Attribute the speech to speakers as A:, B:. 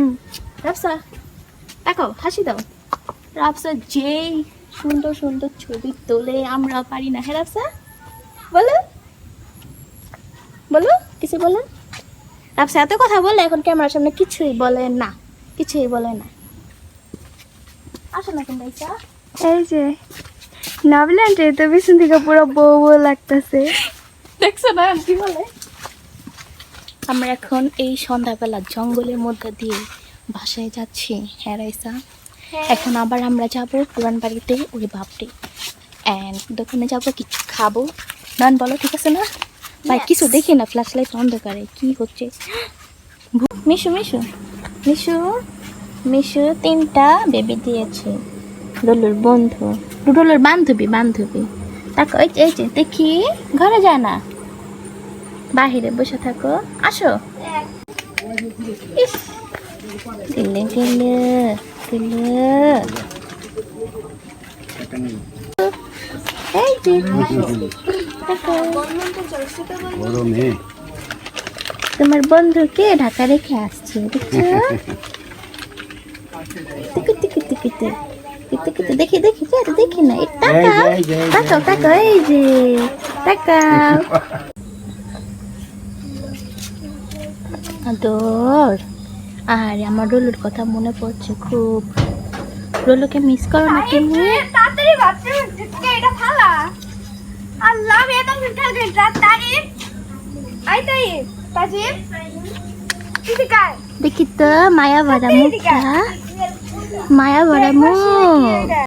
A: হুম রাফসা তাকাও হাসি দাও। রাফসা যেই সুন্দর সুন্দর ছবি তোলে আমরা পারি না। হ্যাঁ রাফসা বলো। বলো কিছু বলেন রাফসা এত কথা বলে এখন ক্যামেরার সামনে কিছুই বলে না কিছুই বলে না। আসো না কিন্তু
B: এই যে নাবলেন তো পিছন থেকে পুরো বউ বউ লাগতেছে।
A: দেখছ না কি বলে? আমরা এখন এই সন্ধ্যাবেলা জঙ্গলের মধ্যে দিয়ে বাসায় যাচ্ছি। হ্যাঁ রাইসা? এখন আবার আমরা যাব পুরান বাড়িতে ওরে বাপরে। অ্যান্ড দোকানে যাব কিছু খাব। নান বলো ঠিক আছে না? ভাই কিছু দেখি না ফ্ল্যাশ লাইট অন্ধকারে কি হচ্ছে? মিশু মিশু মিশু মিশু তিনটা বেবি দিয়েছে। ডলুর বন্ধু ডুডুলোর বান্ধবী বান্ধবী। তাকে ওই দেখি ঘরে যায় না। বাহিরে বসে থাকো। আসো। গেলে গেলে গেলে এই যে। দেখো, তোমার বন্ধুকে ঢাকা রেখে আসছে দেখছ? টিকি টিকি টিকিতে টিকিতে দেখি দেখি? দেখি না। তাকাও
C: এই যে, এই যে,
A: তাকাও তাকাও এই যে তাকাও আদর। আর আমার রোলুর কথা মনে পড়ছে খুব। রোলুকে মিস করো না তুমি।
B: তাড়াতাড়ি ভাবতে ভাবতে এটা ফালা। আল্লাহ এত মিঠাল দিন তাড়াতাড়ি আই তাই তাজিম
A: দেখি তো মায়া ভরা মুখটা। মায়া ভরা মুখ।